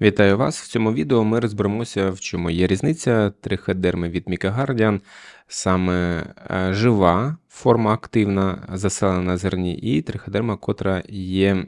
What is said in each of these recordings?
Вітаю вас! В цьому відео ми розберемося, в чому є різниця триходерми від Мікагардіан, саме е, жива форма активна, заселена на зерні, і триходерма, котра є е,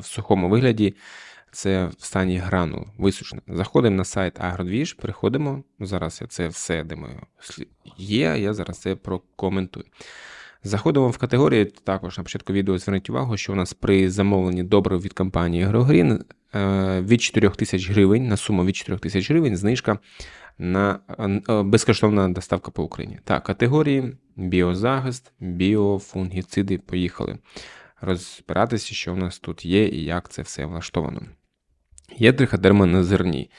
в сухому вигляді, це в стані гранул, висушена. Заходимо на сайт Агродвіж, переходимо. Зараз я це все слі- є, я зараз це прокоментую. Заходимо в категорії, також на початку відео зверніть увагу, що у нас при замовленні добрив від компанії Грогрін від 4 тисяч гривень на суму від 4 тисяч гривень знижка на е, безкоштовна доставка по Україні. Так, категорії біозахист, біофунгіциди. Поїхали розбиратися, що у нас тут є і як це все влаштовано. Є триходерма на зерні.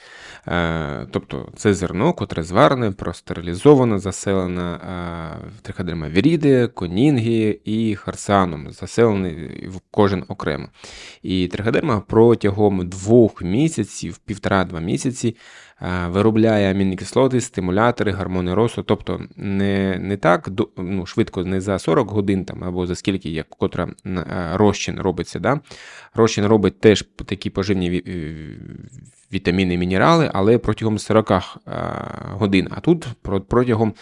Е, тобто це зерно, котре зварене, простерилізовано, заселено е, триходерма віріди, конінгі і харсаном, заселений кожен окремо. І триходерма протягом двох місяців, півтора-два місяці, виробляє амінокислоти, стимулятори, гормони росту. Тобто не, не так ну, швидко, не за 40 годин там, або за скільки, як котра е, розчин робиться. Да? Розчин робить теж такі поживні ві- е, вітаміни, мінерали, але протягом 40 е, годин. А тут протягом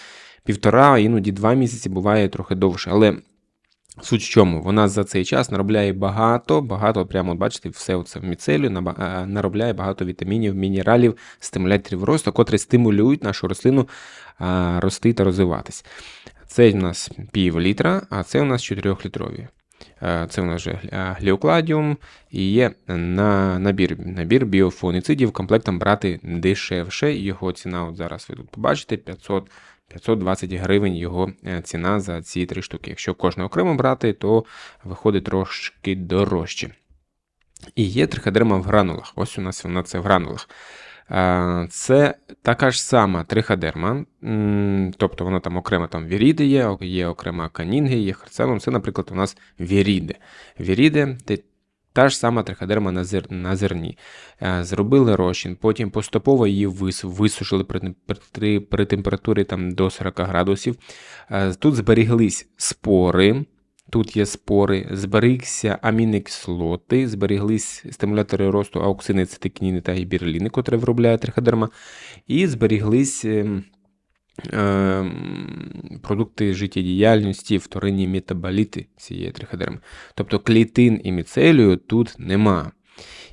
півтора, іноді два місяці буває трохи довше. Але суть в чому? Вона за цей час наробляє багато, багато, прямо бачите, все це в міцелю, е, наробляє багато вітамінів, мінералів, стимуляторів росту, котрі стимулюють нашу рослину е, рости та розвиватись. Це у нас пів літра, а це у нас 4-літрові. Е, Це у нас вже гліокладіум і є на набір, набір біофунгіцидів комплектом брати дешевше. Його ціна, от зараз ви тут побачите, 500, 520 гривень його е, ціна за ці три штуки. Якщо кожне окремо брати, то виходить трошки дорожче. І є триходерма в гранулах. Ось у нас вона це в гранулах. Е, Це така ж сама триходерма, тобто вона там окремо там віріди є, є окрема канінги, є харцелом. Це, наприклад, у нас віріди. Віріди та ж сама триходерма на, зер, на зерні. Е, Зробили розчин, потім поступово її вис, висушили при, при, при температурі там, до 40 градусів. Е, Тут зберіглись спори. Тут є спори, зберігся амінокислоти, зберіглись стимулятори росту ауксини, цитикініни та гіберліни, котрі виробляє триходерма, і зберіглись ем, продукти життєдіяльності, вторинні метаболіти цієї триходерми. Тобто клітин і міцелію тут нема.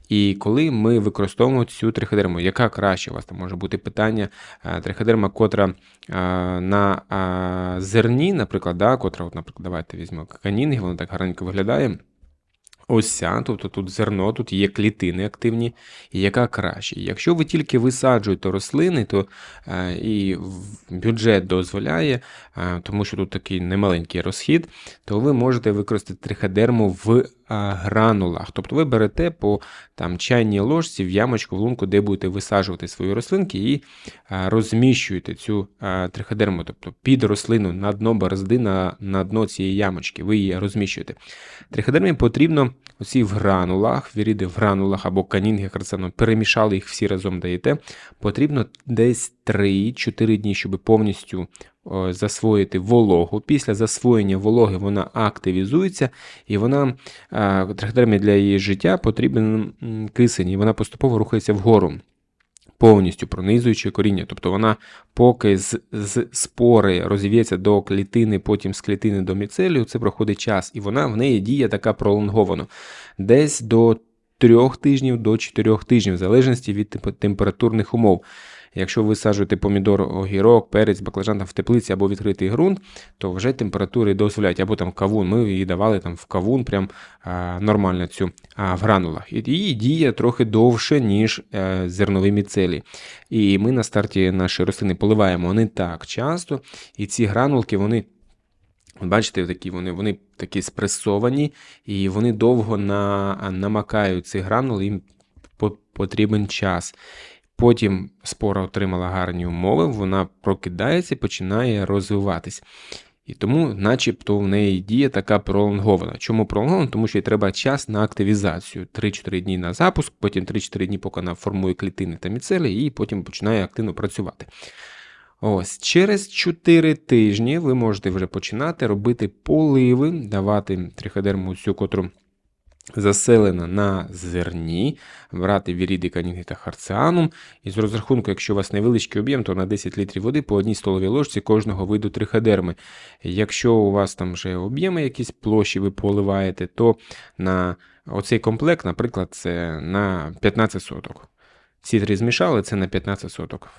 І коли ми використовуємо цю триходерму, яка краще у вас там може бути питання? е, Триходерма, котра е, на е, зерні, наприклад, да, котра, от, наприклад, давайте візьмемо канінги, воно так гарненько виглядає. Ось тобто тут зерно, тут є клітини активні, яка краще. Якщо ви тільки висаджуєте рослини, то е, і бюджет дозволяє, е, тому що тут такий немаленький розхід, то ви можете використати триходерму в гранулах. Тобто ви берете по там, чайній ложці в ямочку, в лунку, де будете висаджувати свої рослинки, і розміщуєте цю триходерму, тобто під рослину на дно борозди, на, на дно цієї ямочки, ви її розміщуєте. Триходермі потрібно оці в гранулах, віріди в гранулах або канінги харцану, перемішали їх всі разом даєте. Потрібно десь 3-4 дні, щоб повністю засвоїти вологу. Після засвоєння вологи вона активізується, і вона е, триходермі для її життя потрібен кисень, і вона поступово рухається вгору. Повністю пронизуючи коріння. Тобто вона, поки з, з спори розвіється до клітини, потім з клітини до міцелію, це проходить час, і вона в неї діє така пролонговано. Десь до 3 тижнів до 4 тижнів, в залежності від температурних умов. Якщо ви саджуєте помідор, огірок, перець, баклажан там в теплиці або відкритий ґрунт, то вже температури дозволяють, або там кавун. Ми її давали там в кавун, прям а, нормально цю а, в гранулах. І її діє трохи довше, ніж е, зернові міцелі. І ми на старті наші рослини поливаємо не так часто, і ці гранулки, вони. Бачите, такі вони, вони такі спресовані, і вони довго на, намакають ці гранули, їм потрібен час. Потім спора отримала гарні умови, вона прокидається і починає розвиватись. І тому, начебто, в неї дія така пролонгована. Чому пролонгована? Тому що їй треба час на активізацію. 3-4 дні на запуск, потім 3-4 дні, поки вона формує клітини та міцелі, і потім починає активно працювати. Ось через 4 тижні ви можете вже починати робити поливи, давати триходерму цю, котру заселена на зерні, брати віріди, каніги та харціанум. І з розрахунку, якщо у вас невеличкий об'єм, то на 10 літрів води по одній столовій ложці кожного виду триходерми. Якщо у вас там вже об'єми якісь площі ви поливаєте, то на оцей комплект, наприклад, це на 15 соток. Ці три змішали, це на 15 соток.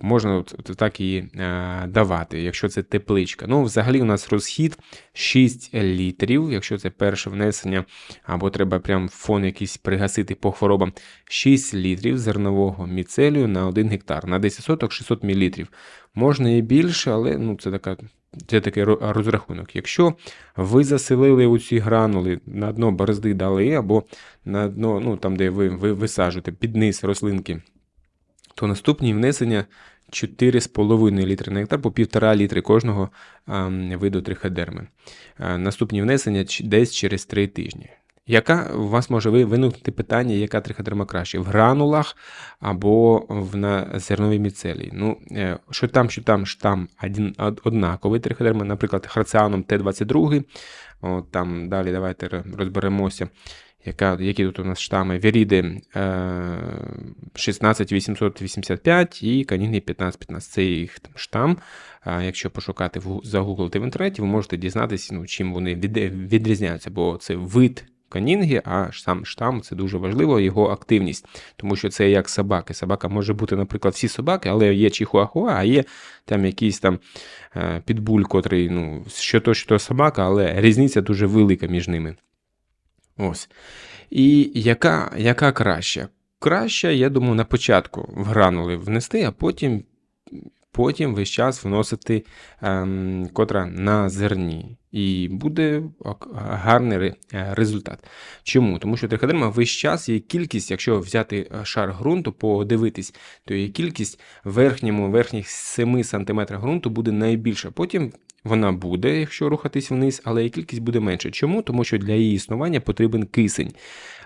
Можна от, так і е, давати, якщо це тепличка. Ну, взагалі, у нас розхід 6 літрів, якщо це перше внесення, або треба прям фон якийсь пригасити по хворобам. 6 літрів зернового міцелію на 1 гектар. На 10 соток 600 мл. Можна і більше, але ну, це така. Це такий розрахунок. Якщо ви заселили у ці гранули на дно борозди дали, або на дно, ну там, де ви, ви висаджуєте під низ рослинки, то наступні внесення 4,5 літри на гектар по 1,5 літри кожного а, виду триходерми. А, наступні внесення десь через 3 тижні. Яка у вас може виникнути питання, яка триходерма краще? В гранулах або в на зерновій міцелії? Ну, е, що там, що там, штам однаковий триходерма, наприклад, харціаном Т-22, от, там далі давайте розберемося яка, які тут у нас штами? Віріди е, 16885 і каніни 1515. Це їх там штам. Якщо пошукати загуглити в інтернеті, ви можете дізнатися, ну, чим вони відрізняються, бо це вид канінги, а сам штам це дуже важливо, його активність. Тому що це як собаки. Собака може бути, наприклад, всі собаки, але є чихуахуа, а є там якийсь там е, підбуль, котрий, ну, що то, що то собака, але різниця дуже велика між ними. Ось. І яка, яка краща? Краща, я думаю, на початку в гранули внести, а потім, потім весь час вносити ем, котра на зерні. І буде гарний е, результат. Чому? Тому що триходерма весь час є кількість, якщо взяти е, шар ґрунту, подивитись, то є кількість верхньому, верхніх 7 см ґрунту буде найбільша. Потім вона буде, якщо рухатись вниз, але і кількість буде менше. Чому? Тому що для її існування потрібен кисень.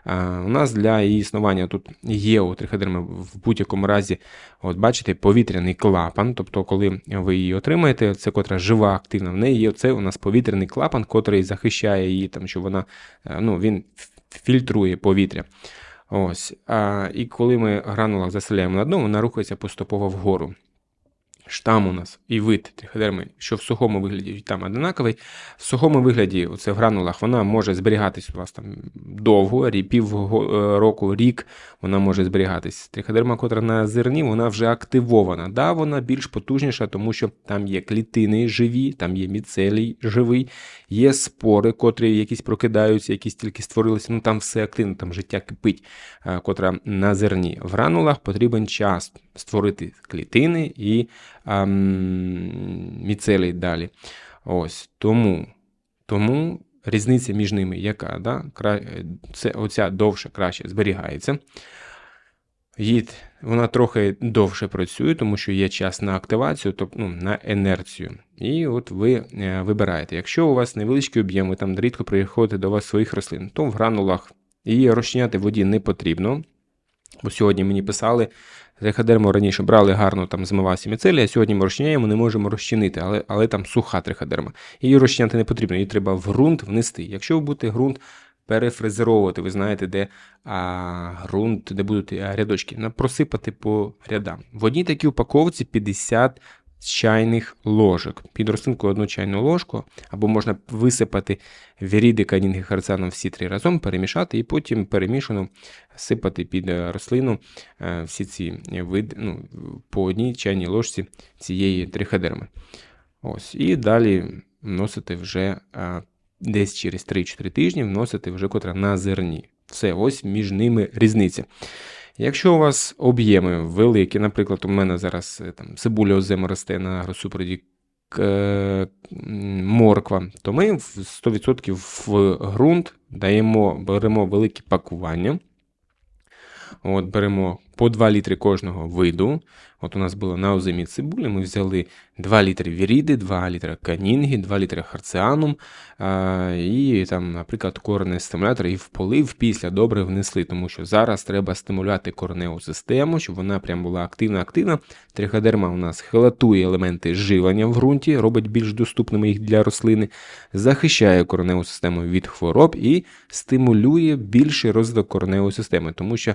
У нас для її існування тут є у триходерми в будь-якому разі, от бачите, повітряний клапан. Тобто, коли ви її отримаєте, це котра жива, активна, в неї є це у нас повітряний клапан, котрий захищає її, там, що вона, е, ну, він фільтрує повітря. Ось. А, і коли ми гранулах заселяємо на дно, вона рухається поступово вгору. Штам у нас і вид триходерми, що в сухому вигляді там однаковий. В сухому вигляді, оце в гранулах, вона може зберігатись у вас там довго, пів е, року, рік вона може зберігатись. Триходерма, котра на зерні, вона вже активована. Да, вона більш потужніша, тому що там є клітини живі, там є міцелій живий, є спори, котрі якісь прокидаються, якісь тільки створилися. Ну там все активно, там життя кипить, е, котра на зерні. В гранулах потрібен час створити клітини і ам, міцелій далі. Ось тому, тому різниця між ними яка? Да? Це оця довше краще зберігається. Їд, вона трохи довше працює, тому що є час на активацію, тобто ну, на інерцію. І от ви е, вибираєте. Якщо у вас невеличкий об'єм, ви там рідко приходите до вас своїх рослин, то в гранулах її розчиняти в воді не потрібно. Бо сьогодні мені писали, триходерму раніше брали гарно, там змивався міцелій, а сьогодні ми розчиняємо, не можемо розчинити, але, але там суха триходерма. Її розчиняти не потрібно, її треба в ґрунт внести. Якщо ви будете ґрунт перефрезеровувати, ви знаєте, де а, ґрунт, де будуть рядочки, просипати по рядам. В одній такій упаковці 50 чайних ложок. Під рослинку одну чайну ложку, або можна висипати віріди, канінги, харцаном всі три разом, перемішати і потім перемішано сипати під е, рослину е, всі ці види, ну, по одній чайній ложці цієї триходерми. Ось. І далі вносити вже е, десь через 3-4 тижні вносити вже котра на зерні. Все, ось між ними різниця. Якщо у вас об'єми великі, наприклад, у мене зараз е, там цибуля озима росте на агросупроводі е, морква, то ми 100% в ґрунт даємо, беремо великі пакування. От, беремо по 2 літри кожного виду. От у нас було на озимі цибулі, ми взяли 2 літри віріди, 2 літри канінги, 2 літри харціанум і там, наприклад, коренний стимулятор і в полив після добре внесли, тому що зараз треба стимулювати кореневу систему, щоб вона прям була активна-активна. Триходерма у нас хелатує елементи живлення в ґрунті, робить більш доступними їх для рослини, захищає кореневу систему від хвороб і стимулює більший розвиток кореневої системи, тому що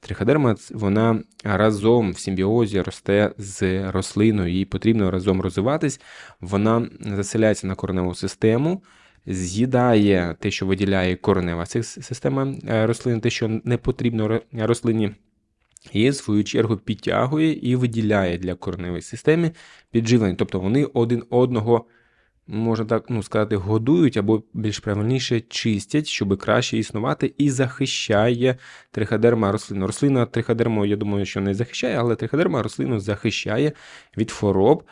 Триходерма вона разом в симбіозі росте з рослиною, їй потрібно разом розвиватись. Вона заселяється на кореневу систему, з'їдає те, що виділяє коренева система е, рослини, те, що не потрібно рослині. І, в свою чергу, підтягує і виділяє для кореневої системи підживлення. Тобто вони один одного можна так ну, сказати, годують або більш правильніше чистять, щоб краще існувати, і захищає триходерма рослину. Рослина триходерму, я думаю, що не захищає, але триходерма рослину захищає від хвороб,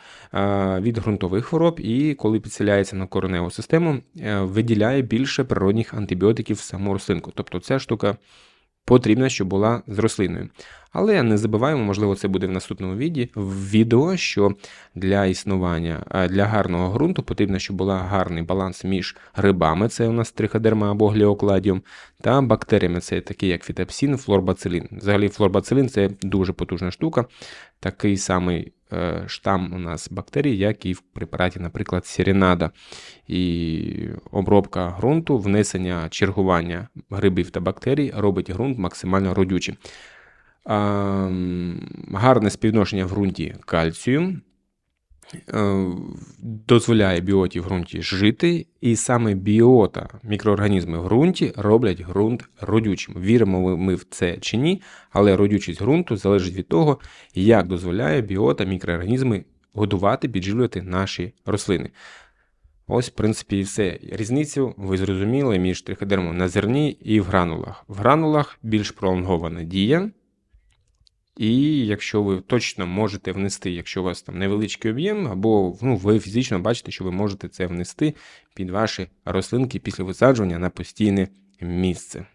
від ґрунтових хвороб, і коли підселяється на кореневу систему, е, виділяє більше природних антибіотиків в саму рослинку. Тобто ця штука потрібна, щоб була з рослиною. Але не забуваємо, можливо, це буде в наступному відео, що для існування для гарного ґрунту потрібно, щоб була гарний баланс між грибами, це у нас триходерма або гліокладіум, та бактеріями, це такі як фітопсин, флорбацилін. Взагалі, флорбацилін це дуже потужна штука, такий самий е, штам у нас бактерій, як і в препараті, наприклад, сірінада. І обробка ґрунту, внесення чергування грибів та бактерій робить ґрунт максимально родючим. Гарне співношення в ґрунті кальцію. Е, дозволяє біоті в ґрунті жити, і саме біота, мікроорганізми в ґрунті роблять ґрунт родючим. Віримо ми в це чи ні, але родючість ґрунту залежить від того, як дозволяє біота, мікроорганізми годувати, підживлювати наші рослини. Ось, в принципі, і все. Різницю ви зрозуміли між триходермом на зерні і в гранулах. В гранулах більш пролонгована дія. І якщо ви точно можете внести, якщо у вас там невеличкий об'єм, або ну, ви фізично бачите, що ви можете це внести під ваші рослинки після висаджування на постійне місце.